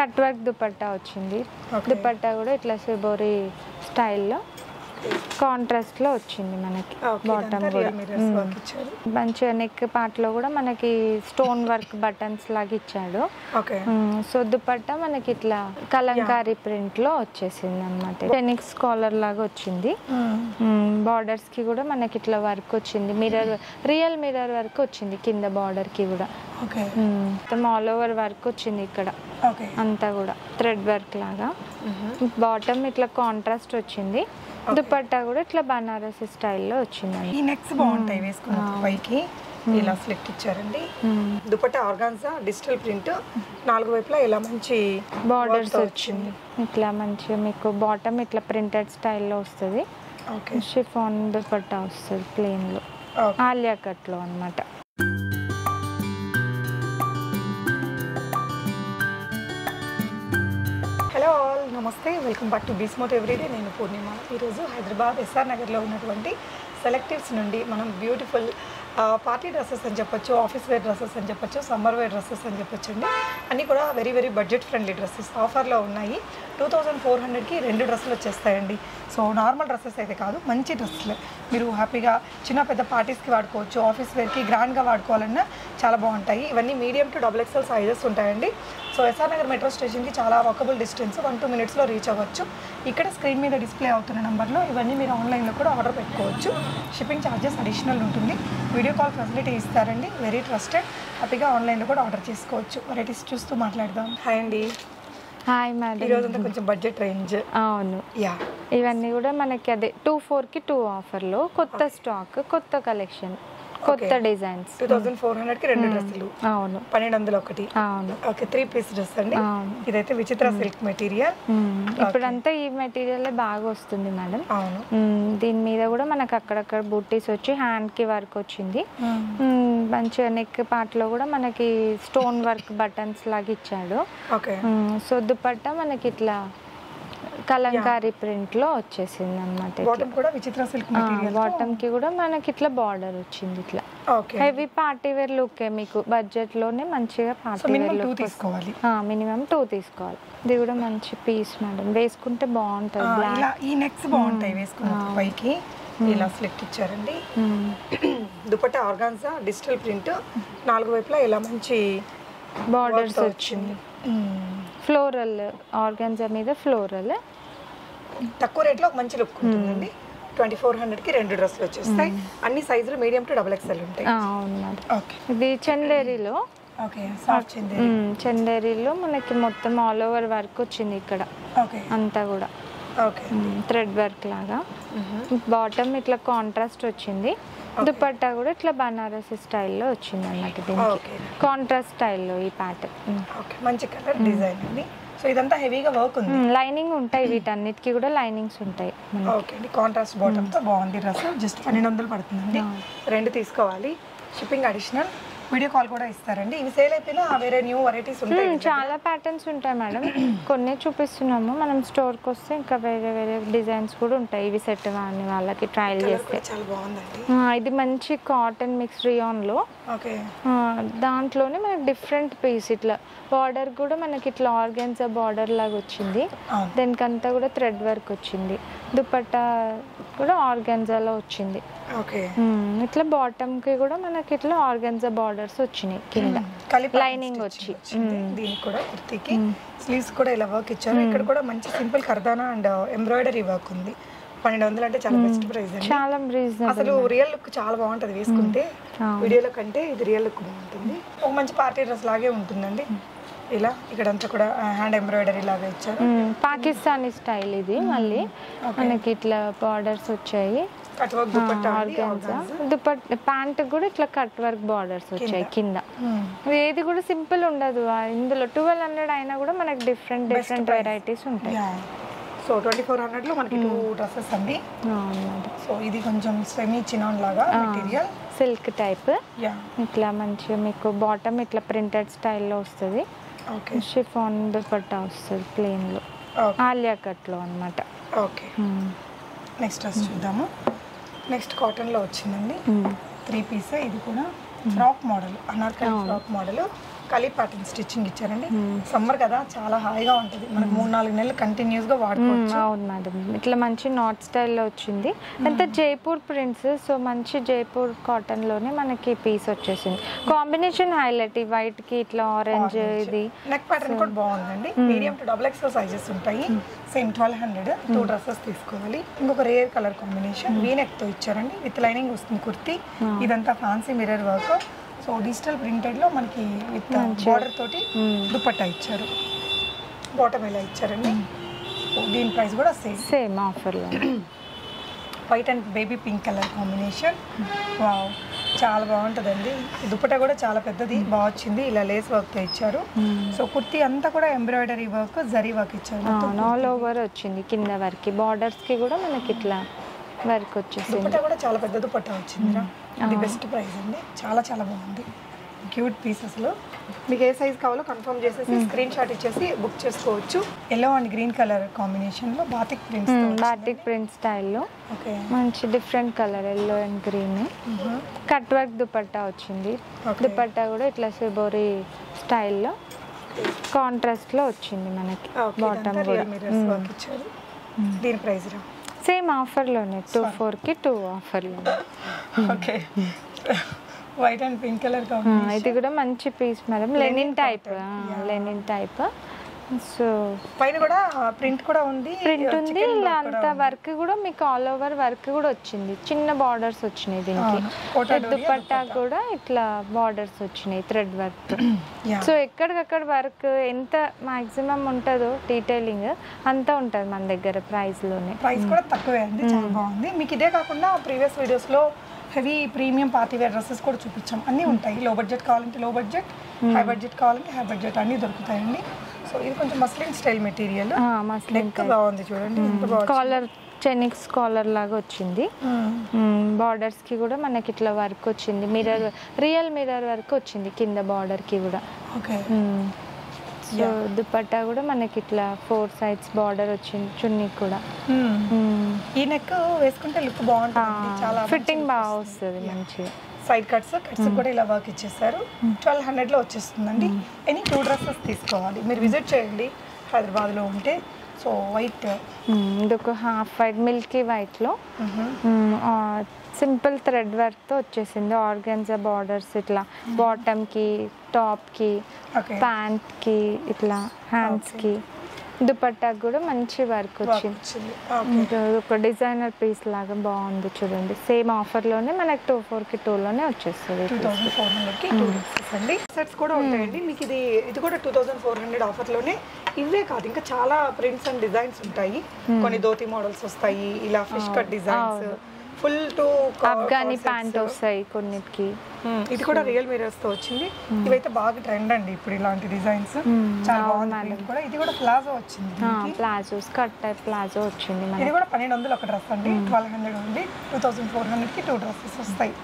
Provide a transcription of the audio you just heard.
Cut work dupatta వచ్చింది. దుపట్టా కూడా ఇట్లా సిబోరి స్టైల్లో కాంట్రాస్ట్లో వచ్చింది మనకి బాటమ్ కూడా. మంచిగా నెక్ పార్ట్లో కూడా మనకి స్టోన్ వర్క్ బటన్స్ లాగా ఇచ్చాడు. సో దుపట్టా మనకి ఇట్లా కలంకారీ ప్రింట్లో వచ్చేసింది అనమాట టెనిక్స్ కాలర్ లాగా వచ్చింది. బార్డర్స్కి కూడా మనకి ఇట్లా వర్క్ వచ్చింది. మిర్రర్ రియల్ మిర్రర్ వర్క్ వచ్చింది కింద బార్డర్కి కూడా. ఓకే. మొత్తం ఆల్ ఓవర్ వర్క్ వచ్చింది ఇక్కడ. ఓకే. అంతా కూడా. థ్రెడ్ వర్క్ లాగా. బాటమ్ ఇట్లా కాంట్రాస్ట్ వచ్చింది. దుపట్టా కూడా ఇట్లా బనారసి స్టైల్లో వచ్చిందండి. ఈ నెక్స్ బాగుంటాయి వేసుకున్న పైకి. ఇలా స్లిట్ ఇచ్చారండి. దుపట్టా ఆర్గాన్జా డిజిటల్ ప్రింట్ నాలుగు వైపులా ఇలా మంచి బార్డర్స్ వచ్చింది. ఇట్లా మంచిగా మీకు బాటమ్ ఇట్లా ప్రింటెడ్ స్టైల్లో వస్తుంది. ఓకే. షిఫాన్ దుపట్టా వస్తుంది ప్లెయిన్లో ఓకే. ఆలియా కట్లో అనమాట నమస్తే వెల్కమ్ బ్యాక్ టు బీస్మోట్ ఎవ్రీడే. నేను పూర్ణిమ. ఈరోజు హైదరాబాద్ ఎస్ఆర్ నగర్లో ఉన్నటువంటి సెలెక్టివ్స్ నుండి మనం బ్యూటిఫుల్ పార్టీ డ్రెస్సెస్ అని చెప్పొచ్చు ఆఫీస్ వేర్ డ్రెస్సెస్ అని చెప్పొచ్చు సమ్మర్ వేర్ డ్రెస్సెస్ అని చెప్పొచ్చు అండి అన్నీ కూడా very very budget friendly dresses ఆఫర్లో ఉన్నాయి. టూ థౌజండ్ ఫోర్ హండ్రెడ్కి రెండు డ్రెస్సులు వచ్చేస్తాయండి. సో నార్మల్ డ్రెస్సెస్ అయితే కాదు మంచి డ్రెస్సులు. మీరు హ్యాపీగా చిన్న పెద్ద పార్టీస్కి వాడుకోవచ్చు ఆఫీస్ వేర్కి గ్రాండ్గా వాడుకోవాలన్నా చాలా బాగుంటాయి. ఇవన్నీ medium to double XL sizes ఉంటాయండి. సో ఎస్ఆర్ నగర్ మెట్రో స్టేషన్కి చాలా వాకబుల్ డిస్టెన్స్ వన్ టూ మినిట్స్లో రీచ్ అవ్వచ్చు. ఇక్కడ స్క్రీన్ మీద డిస్ప్లే అవుతున్న నెంబర్లో ఇవన్నీ మీరు ఆన్లైన్లో కూడా ఆర్డర్ పెట్టుకోవచ్చు. షిప్పింగ్ ఛార్జెస్ అడిషనల్ ఉంటుంది. వీడియో కాల్ ఫెసిలిటీ ఇస్తారండి. Very trusted. హ్యాపీగా ఆన్లైన్లో కూడా ఆర్డర్ చేసుకోవచ్చు. వెరైటీస్ చూస్తూ మాట్లాడదాం. హాయ్ అండి. హాయ్ మేడం ఈరోజు అంతా కొంచెం బడ్జెట్ రేంజ్ అవును. యా ఇవన్నీ కూడా మనకి అదే టూ ఫోర్కి టూ ఆఫర్లో కొత్త స్టాక్ కొత్త కలెక్షన్ కొత్త డిజైన్స్ టూ థౌజండ్ ఫోర్ హండ్రెడ్కి రెండు డ్రెస్సులు. అవును. పన్నెండు వందలు ఒకటి. అవును. ఓకే త్రీ పీస్ డ్రెస్ అండి. ఇదైతే విచిత్ర సిల్క్ మెటీరియల్ మ్మ్. ఇప్పుడంతా ఈ మెటీరియల్ బాగా వస్తుంది మేడం అవును. దీని మీద కూడా మనకు అక్కడక్కడ బూటీస్ వచ్చి హ్యాండ్కి వర్క్ వచ్చింది. మంచిగా నెక్ పార్ట్లో కూడా మనకి స్టోన్ వర్క్ బటన్స్ లాగా ఇచ్చాడు. సో దుపట్టా మనకి ఇట్లా కలంకారీ ప్రింట్లో వచ్చేసింది అనమాట బాటమ్కి కూడా మనకి ఇట్లా బార్డర్ వచ్చింది ఇట్లా. హెవీ పార్టీ వేర్ లుక్ మీకు? బడ్జెట్లోనే మంచిగా పార్టీ వేర్ లుక్ తీసుకోవాలి. మినిమం టూ తీసుకోవాలి. ఇది కూడా మంచి పీస్ మేడం వేసుకుంటే బాగుంటుంది ఈ నెక్స్ బాగుంటాయి వేసుకున్న పైకి. ఇలా స్లిట్ ఇచ్చారండి. దుపట్టా ఆర్గాన్జా డిజిటల్ ప్రింట్ నాలుగు వైపులా ఇలా మంచి బార్డర్స్ వచ్చింది. ఫ్లోరల్ ఆర్గాన్జా మీద ఫ్లోరల్ తక్కువ రేట్లో ఒక మంచి లుక్ ఉంటుందండి. ట్వంటీ ఫోర్ హండ్రెడ్కి రెండు డ్రెస్సులు వచ్చేస్తాయి. అన్ని సైజులు మీడియం టు డబుల్ ఎక్స్ఎల్ ఉంటాయి. ఓకే ఇది చందేరిలో. చందేరిలో మనకి మొత్తం ఆల్ ఓవర్ వర్క్ వచ్చింది ఇక్కడ. ఓకే అంతా కూడా. థ్రెడ్ వర్క్ లాగా. బాటమ్ ఇట్లా కాంట్రాస్ట్ వచ్చింది. దుపట్టా కూడా ఇట్లా బనారసి స్టైల్లో వచ్చింది అన్నట్టు దీనికి. కాంట్రాస్ట్ స్టైల్లో ఈ ప్యాటర్న్ ఓకే. మంచి కలర్ డిజైన్ అండి. సో ఇదంతా హెవీగా వర్క్ ఉంది. లైనింగ్ ఉంటాయి వీటన్నిటికీ కూడా లైనింగ్స్ ఉంటాయి. ఓకే అండి. కాంట్రాస్ట్ బాటమ్తో బాగుంది డ్రెస్ జస్ట్ పన్నెండు వందలు పడుతుందండి. రెండు తీసుకోవాలి. Shipping additional. వీడియో కాల్ కూడా ఇస్తారండి. ఇవి సేల్ అయిపోయినా వేరే న్యూ వెరైటీస్ ఉంటాయి చాలా ప్యాటర్న్స్ ఉంటాయి మేడం. కొన్ని చూపిస్తున్నాము. మనం స్టోర్కి వస్తే ఇంకా వేరే వేరే డిజైన్స్ కూడా ఉంటాయి. ఇవి సెట్ కానీ వాళ్ళకి ట్రయల్ చేస్తే. చాలా బాగుందండి. ఇది మంచి కాటన్ మిక్స్ రియాన్లో. దాంట్లోనే మనకి డిఫరెంట్ పీస్ ఇట్లా. బార్డర్ కూడా మనకి ఇట్లా ఆర్గెన్జా బార్డర్ లాగా వచ్చింది. దానికంతా కూడా థ్రెడ్ వర్క్ వచ్చింది. దుపట్టా కూడా ఆర్గెన్జాలో వచ్చింది. ఓకే. ఇట్లా బాటమ్కి కూడా మనకి ఇట్లా ఆర్గెన్జా బార్డర్స్ వచ్చినాయి కింద. Lining వచ్చి. దీనికి కూడా కుర్తీకి. స్లీవ్స్ కూడా ఇలా వర్క్ ఇచ్చారు. ఇక్కడ కూడా మంచి సింపుల్ కర్దానా అండ్ ఎంబ్రాయిడరీ వర్క్ ఉంది. పన్నెండు వందలు అంటే చాలా బెస్ట్ ప్రైస్ అండి. చాలా రీజనబుల్ అసలు రియల్ లుక్ చాలా బాగుంటది వేసుకుంటే. వీడియోలో కంటే ఇది రియల్ లుక్ బాగుంటుంది. ఒక మంచి పార్టీ డ్రెస్ లాగే ఉంటుందండి. ఇలా ఇక్కడంతా కూడా హ్యాండ్ ఎంబ్రాయిడరీ లాగా ఇచ్చారు. పాకిస్తానీ స్టైల్ ఇది మళ్ళీ. మనకి ఇట్లా బార్డర్స్ వచ్చాయి. ప్యాంట్ కూడా ఇట్లా కట్ వర్క్ బార్డర్స్ వచ్చాయి కింద. ఏది కూడా సింపుల్ ఉండదు. ఇందులో ట్వెల్వ్ హండ్రెడ్ అయినా కూడా మనకి డిఫరెంట్ డిఫరెంట్ వెరైటీస్ ఉంటాయి. సో ట్వంటీ ఫోర్ హండ్రెడ్లో మనకి టూ డ్రెస్సెస్ అండి. సో ఇది కొంచెం సెమీ చినాన్ లాగా మెటీరియల్ సిల్క్ టైప్ ఇట్లా మంచిగా మీకు బాటమ్ ఇట్లా ప్రింటెడ్ స్టైల్లో వస్తుంది. షిఫాన్ దుపట్టా వస్తుంది ప్లెయిన్లో ఆలియా కట్లో అనమాట ఓకే నెక్స్ట్ డ్రెస్ చూద్దాము. నెక్స్ట్ కాటన్లో వచ్చిందండి. త్రీ పీస్ ఇది కూడా frock model Anarkali frock model kali pattern stitching ఇచ్చారండి. సమ్మర్ కదా చాలా హాయిగా ఉంటుంది. మనకు మూడు నాలుగు నెలలు కంటిన్యూస్గా వాడుకోవచ్చు. అవును మేడం. ఇట్లా మంచి నాట్ స్టైల్లో వచ్చింది. అంత జైపూర్ ప్రింట్స్ సో మంచి జైపూర్ కాటన్లోనే మనకి పీస్ వచ్చేసింది. కాంబినేషన్ హైలైట్ ఈ వైట్కి ఇట్లా ఆరెంజ్ ఇది. నెక్ ప్యాటర్న్ కూడా బాగుందండి. Medium to double XL sizes ఉంటాయి. Same twelve hundred two dresses తీసుకోవాలి. ఇంకొక రేర్ కలర్ కాంబినేషన్ వీ నెక్తో ఇచ్చారండి. విత్ లైనింగ్ వస్తుంది కుర్తి. ఇదంతా fancy mirror work so digital ప్రింటెడ్లో మనకి విత్ బార్డర్ తోటి దుపట్టా ఇచ్చారు. బాటమ్ ఇలా ఇచ్చారండి? దీని ప్రైస్ కూడా సేమ్ సేమ్ ఆఫర్లో white and baby pink colour combination wow చాలా బాగుంటుందండి. ఈ దుపట్టా కూడా చాలా పెద్దది. బాగా వచ్చింది. ఇలా లేస్ వర్క్తో ఇచ్చారు. సో కుర్తీ అంతా కూడా ఎంబ్రాయిడరీ వర్క్ జరీ వర్క్ ఇచ్చారు. ఆల్ ఓవర్ వచ్చింది కింద వరకు. బార్డర్స్కి కూడా మనకి ఇట్లా వర్క్ వచ్చేసింది దుపట్టా కూడా చాలా పెద్ద దుపట్టా వచ్చిందిరా. ఇది బెస్ట్ ప్రైస్ అండి. చాలా చాలా బాగుంది. క్యూట్ పీసెస్లో మీకు ఏ సైజ్ కావాలో కన్ఫర్మ్ చేసేసి స్క్రీన్ షాట్ ఇచ్చేసి బుక్ చేసుకోవచ్చు. ఎల్లో అండ్ గ్రీన్ కలర్ కాంబినేషన్లో బాతిక్ ప్రింట్స్ బాటిక్ ప్రింట్ స్టైల్లో ఓకే మంచి different colour yellow and green cut work dupatta వచ్చింది. దుపట్టా కూడా ఇట్లా సిబోరి స్టైల్లో కాంట్రాస్ట్లో వచ్చింది మనకి బాటమ్ కూడా. దీని ప్రైస్ రా. సేమ్ ఆఫర్లోనే టూ ఫోర్కి two ఆఫర్లోనే okay white and pink colour ఇది కూడా మంచి piece madam linen type linen type so పైన కూడా ప్రింట్ కూడా ఉంది ప్రింట్ ఉంది. ఇలా అంత వర్క్ కూడా మీకు ఆల్ ఓవర్ వర్క్ కూడా వచ్చింది. చిన్న బార్డర్స్ వచ్చినాయి దీనికి. దుపట్టా కూడా ఇట్లా బార్డర్స్ వచ్చినాయి థ్రెడ్ వర్క్. సో ఎక్కడికక్కడ వర్క్ ఎంత మాక్సిమం ఉంటుందో డీటెయిలింగ్ అంతా ఉంటుంది మన దగ్గర ప్రైస్లోనే ప్రైస్ కూడా తక్కువే అండి చాలా బాగుంది. మీకు ఇదే కాకుండా ప్రీవియస్ వీడియోస్లో heavy premium party wear dresses కూడా చూపించాం. అన్నీ ఉంటాయి. లో బడ్జెట్ కావాలంటే లో బడ్జెట్ హై బడ్జెట్ కావాలంటే హై బడ్జెట్ అన్నీ దొరుకుతాయండి. సో ఇది కొంచెం మస్లిన్ స్టైల్ మెటీరియల్. నెక్ బాగుంది చూడండి కాలర్ చెనిక్స్ కాలర్ లాగా వచ్చింది. బార్డర్స్కి కూడా మనకి ఇట్లా వర్క్ వచ్చింది. మిర్రర్ రియల్ మిర్రర్ వర్క్ వచ్చింది కింద బార్డర్కి కూడా. ఓకే. సో దుపట్టా కూడా మనకి ఇట్లా ఫోర్ సైడ్స్ బార్డర్ వచ్చింది చున్నీ కూడా. ఈ నెక్ వేసుకుంటే లుక్ బాగుంటుంది. చాలా ఫిట్టింగ్ బాగా వస్తుంది. మంచిగా. సైడ్ కట్స్ కట్స్ కూడా ఇలా వర్క్ ఇచ్చేసారు. ట్వెల్వ్ హండ్రెడ్లో వచ్చేస్తుందండి. ఎనీ టూ డ్రెస్సెస్ తీసుకోవాలి. మీరు విజిట్ చేయండి. హైదరాబాద్లో ఉంటే. So white. ఇదొక హాఫ్ వైట్ మిల్కీ వైట్లో సింపుల్ థ్రెడ్ వర్క్తో వచ్చేసింది. ఆర్గన్జా బార్డర్స్ ఇట్లా. బాటమ్కి టాప్కి ప్యాంట్కి ఇట్లా. హ్యాండ్స్కి దుపట్టాకి కూడా మంచి వర్క్ వచ్చింది. ఒక డిజైనర్ పీస్ లాగా బాగుంది చూడండి. సేమ్ ఆఫర్లోనే మనకి టూ వచ్చేస్తుంది ఫోర్ హండ్రెడ్కి టూ డ్రెస్సెస్ అండి. సెట్స్ కూడా ఉంటాయండి. మీకు ఇది ఇది కూడా టూ థౌసండ్ ఫోర్ హండ్రెడ్ ఇవే కాదు. ఇంకా చాలా ప్రింట్స్ అండ్ డిజైన్స్ ఉంటాయి. కొన్ని ధోతి మోడల్స్ వస్తాయి. ఇలా fish cut designs full to Afghani pant వస్తాయి కొన్నిటికి. ఇది కూడా రియల్ మిరర్స్తో వచ్చింది. ఇవైతే బాగా ట్రెండ్ అండి ఇప్పుడు ఇలాంటి డిజైన్స్ చాలా బాగుంది కూడా. ఇది కూడా ప్లాజో వచ్చింది దీనికి. ప్లాజో స్కర్ట్ టైప్ ప్లాజో వచ్చింది ఇది కూడా పన్నెండు వందలు ఒక డ్రెస్ అండి. ట్వెల్వ్ హండ్రెడ్ ఉంది టూ థౌసండ్ ఫోర్ హండ్రెడ్కి టూ డ్రెస్సెస్ వస్తాయి.